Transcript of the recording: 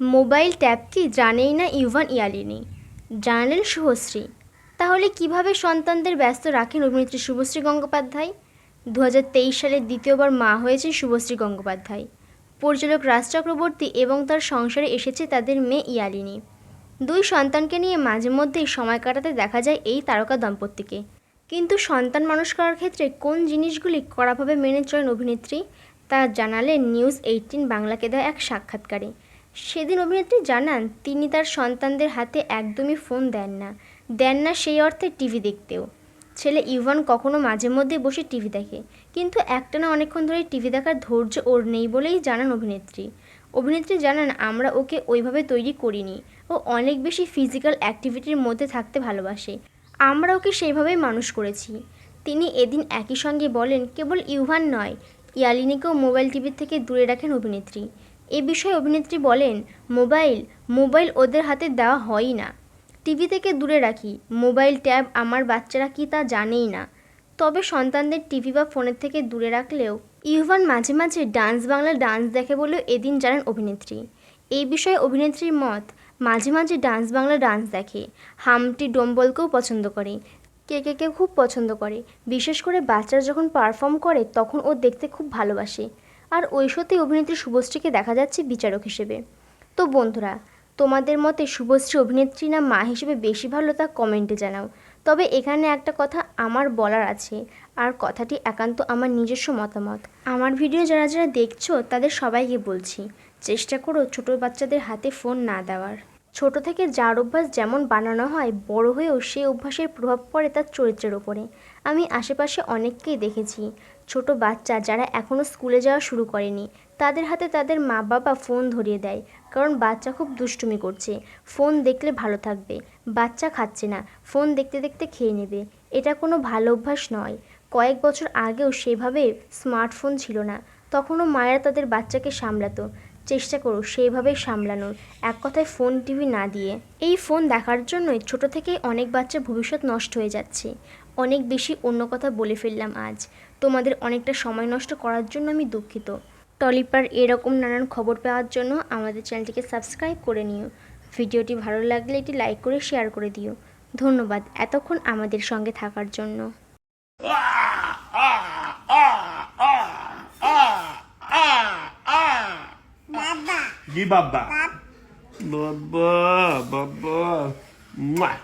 Mobile tab কি জানেই না ইউভান ইয়ালিনী। জানালেন শুভশ্রী। তাহলে কীভাবে সন্তানদের ব্যস্ত রাখেন অভিনেত্রী শুভশ্রী গঙ্গোপাধ্যায়? দু সালের দ্বিতীয়বার মা হয়েছেন শুভশ্রী গঙ্গোপাধ্যায়। পরিচালক রাজ চক্রবর্তী এবং তার সংসারে এসেছে তাদের মেয়ে ইয়ালিনী। দুই সন্তানকে নিয়ে মাঝে মধ্যেই সময় কাটাতে দেখা যায় এই তারকা দম্পতিকে। কিন্তু সন্তান মানুষ করার ক্ষেত্রে কোন জিনিসগুলি কড়াভাবে মেনে চলেন অভিনেত্রী, তা জানালেন নিউজ এইটিন বাংলাকে দেওয়া এক সাক্ষাৎকারে। সেদিন অভিনেত্রী জানান, তিনি তার সন্তানদের হাতে একদমই ফোন দেন না। দেন না সেই অর্থে টিভি দেখতেও। ছেলে ইভান কখনো মাঝে মধ্যে বসে টিভি দেখে, কিন্তু একটানা অনেকক্ষণ ধরে টিভি দেখার ধৈর্য ওর নেই বলেই জানান অভিনেত্রী। অভিনেত্রী জানান, আমরা ওকে ওইভাবে তৈরি করিনি। ও অনেক বেশি ফিজিক্যাল অ্যাক্টিভিটির মধ্যে থাকতে ভালোবাসে। আমরা ওকে সেইভাবেই মানুষ করেছি। তিনি এদিন একই সঙ্গে বলেন, কেবল ইউভান নয়, ইয়ালিনিকেও মোবাইল টিভির থেকে দূরে রাখেন অভিনেত্রী। এ বিষয়ে অভিনেত্রী বলেন, মোবাইল মোবাইল ওদের হাতে দেওয়া হয়ই না। টিভি থেকে দূরে রাখি। মোবাইল ট্যাব আমার বাচ্চারা কি তা জানেই না। তবে সন্তানদের টিভি বা ফোনের থেকে দূরে রাখলেও ইউভান মাঝে মাঝে ডান্স বাংলা ডান্স দেখে বলেও এদিন জানান অভিনেত্রী। এই বিষয়ে অভিনেত্রীর মত, মাঝে মাঝে ডান্স বাংলা ডান্স দেখে। হামটি ডোম্বলকেও পছন্দ করে। কে কে কে খুব পছন্দ করে। বিশেষ করে বাচ্চারা যখন পারফর্ম করে তখন ও দেখতে খুব ভালোবাসে। আর সত্যি অভিনেত্রী শুভশ্রীকে দেখা যাচ্ছে বিচারক হিসেবে। তো বন্ধুরা, তোমাদের মতে শুভশ্রী অভিনেত্রী না মা হিসেবে বেশি ভালো তা কমেন্টে জানাও। তবে এখানে একটা কথা আমার বলার আছে, আর কথাটি একান্ত আমার নিজস্ব মতামত। আমার ভিডিও যারা যারা দেখছ, তাদের সবাইকে বলছি, চেষ্টা করো ছোটো বাচ্চাদের হাতে ফোন না দেওয়ার। ছোট থেকে যার অভ্যাস যেমন বানানো হয়, বড় হয়েও সেই অভ্যাসের প্রভাব পড়ে তার চরিত্রের ওপরে আমি আশেপাশে অনেককেই দেখেছি, ছোট বাচ্চা যারা এখনও স্কুলে যাওয়া শুরু করেনি, তাদের হাতে তাদের মা বাবা ফোন ধরিয়ে দেয়, কারণ বাচ্চা খুব দুষ্টুমি করছে। ফোন দেখলে ভালো থাকবে, বাচ্চা খাচ্ছে না, ফোন দেখতে দেখতে খেয়ে নেবে। এটা কোনো ভালো অভ্যাস নয়। কয়েক বছর আগেও সেভাবে স্মার্টফোন ছিল না, তখনও মায়েরা তাদের বাচ্চাকে সামলাতো। চেষ্টা করো সেইভাবেই সামলানোর। এক কথায় ফোন, টিভি না দিয়ে। এই ফোন দেখার জন্যই ছোট থেকেই অনেক বাচ্চার ভবিষ্যৎ নষ্ট হয়ে যাচ্ছে। অনেক বেশি অন্য কথা বলে ফেললাম আজ। তোমাদের অনেকটা সময় নষ্ট করার জন্য আমি দুঃখিত। টলিপার এরকম নানান খবর পাওয়ার জন্য আমাদের চ্যানেলটিকে সাবস্ক্রাইব করে নিও। ভিডিওটি ভালো লাগলে এটি লাইক করে শেয়ার করে দিও। ধন্যবাদ এতক্ষণ আমাদের সঙ্গে থাকার জন্য। Bye bye. Bye bye.